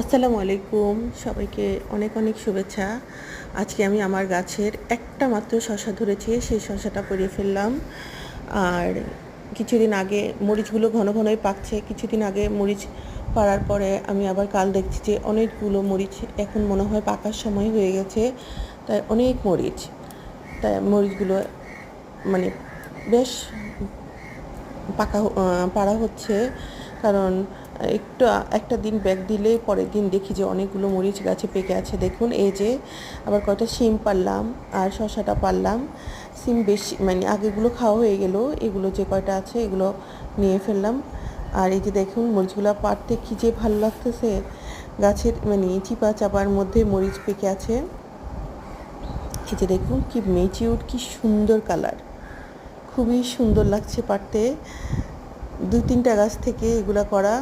আসসালামু আলাইকুম। সবাইকে অনেক অনেক শুভেচ্ছা। আজকে আমি আমার গাছের একটা মাত্র শশা ধরেছি, সেই শশাটা পরিয়ে ফেললাম। আর কিছুদিন আগে মরিচগুলো ঘন ঘনই পাকছে। কিছুদিন আগে মরিচ পাড়ার পরে আমি আবার কাল দেখছি যে অনেকগুলো মরিচ এখন মনে হয় পাকার সময় হয়ে গেছে। তাই অনেক মরিচ। তাই মরিচগুলো মানে বেশ পাকা পাড়া হচ্ছে। কারণ একটু, একটা দিন ব্যাগ দিলে পরের দিন দেখি যে অনেকগুলো মরিচ গাছে পেকে আছে। দেখুন, এই যে আবার কয়টা শিম পারলাম আর শশাটা পারলাম সিম বেশি মানে আগেগুলো খাওয়া হয়ে গেল, এগুলো যে কয়টা আছে এগুলো নিয়ে ফেললাম। আর এই যে দেখুন, মরিচগুলো পাড়তে কী যে ভালো লাগতেছে। গাছের মানে চিপা চাপার মধ্যে মরিচ পেকে আছে। এই যে দেখুন, কি মেচিউর কি সুন্দর কালার। খুবই সুন্দর লাগছে পারতে দুই তিনটা গাছ থেকে এগুলা করা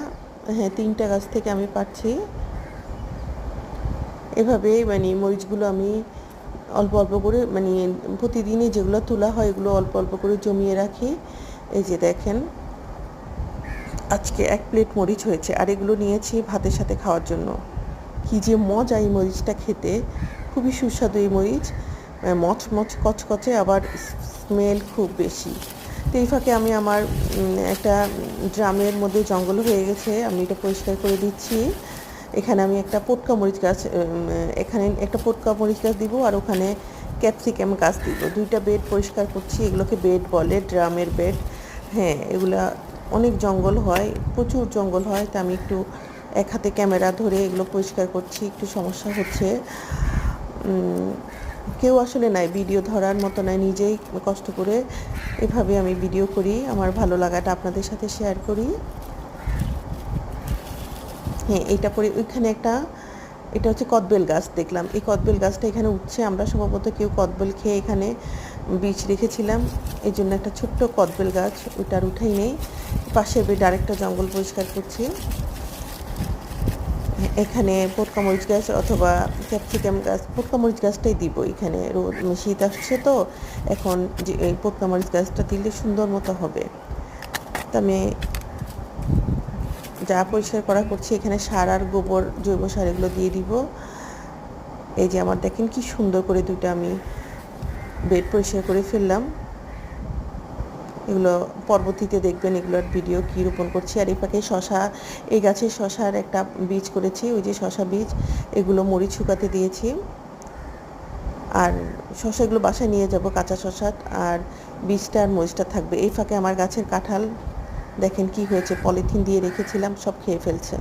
হ্যাঁ তিনটা গাছ থেকে আমি পাচ্ছি। এভাবে মানে মরিচগুলো আমি অল্প অল্প করে মানে প্রতিদিনই যেগুলো তোলা হয় এগুলো অল্প অল্প করে জমিয়ে রাখি। এই যে দেখেন, আজকে এক প্লেট মরিচ হয়েছে আর এগুলো নিয়েছি ভাতের সাথে খাওয়ার জন্য। কি যে মজা এই মরিচটা খেতে। খুবই সুস্বাদু এই মরিচ। মচমচ, কচকচে, আবার স্মেল খুব বেশি। তো এই ফাঁকে আমি আমার একটা ড্রামের মধ্যে জঙ্গল হয়ে গেছে। আমি এটা পরিষ্কার করে দিচ্ছি। এখানে আমি একটা পটকা মরিচ গাছ এখানে একটা পটকা মরিচ গাছ দিব আর ওখানে ক্যাপসিকাম গাছ দিব। দুইটা বেড পরিষ্কার করছি। এগুলোকে বেড বলে, ড্রামের বেড। হ্যাঁ এগুলা অনেক জঙ্গল হয়, প্রচুর জঙ্গল হয়। তা আমি একটু এক হাতে ক্যামেরা ধরে এগুলো পরিষ্কার করছি। একটু সমস্যা হচ্ছে। কেউ আসলে নাই, ভিডিও ধরার মতো নাই, নিজেই কষ্ট করে এভাবে আমি ভিডিও করি, আমার ভালো লাগাটা আপনাদের সাথে শেয়ার করি। হ্যাঁ এটা পরে ওইখানে একটা, এটা হচ্ছে কদবেল গাছ দেখলাম। এই কদবেল গাছটা এখানে উঠছে, আমরা সম্ভবত কেউ কদবেল খেয়ে এখানে বীজ রেখেছিলাম। এই জন্য একটা ছোট্ট কদবেল গাছ ওইটা আর উঠাই নেই। পাশের বেড আরেকটা জঙ্গল পরিষ্কার করছি। এখানে পটকা মরিচ গাছ অথবা ক্যাপসিকাম গাছ পটকা মরিচ গাছটাই দিব এখানে। রোদ, শীত আসছে তো, এখন যে এই পটকা মরিচ গাছটা দিলে সুন্দর মতো হবে। তা আমি যা পরিষ্কার করা করছি, এখানে সার আর গোবর জৈব সার এগুলো দিয়ে দিব। এই যে আমার দেখেন কি সুন্দর করে দুটো আমি বেড পরিষ্কার করে ফেললাম। এগুলো পরবর্তীতে দেখবেন এগুলোর ভিডিও কী রোপণ করছি। আর এই ফাঁকে শশা, এই গাছের শশার একটা বীজ করেছি, ওই যে শশা বীজ, এগুলো মরিচ শুকাতে দিয়েছি। আর শশাগুলো বাসায় নিয়ে যাব, কাঁচা শশা, আর বীজটা আর মরিচটা থাকবে। এই ফাঁকে আমার গাছের কাঁঠাল, দেখেন কি হয়েছে, পলিথিন দিয়ে রেখেছিলাম, সব খেয়ে ফেলছে।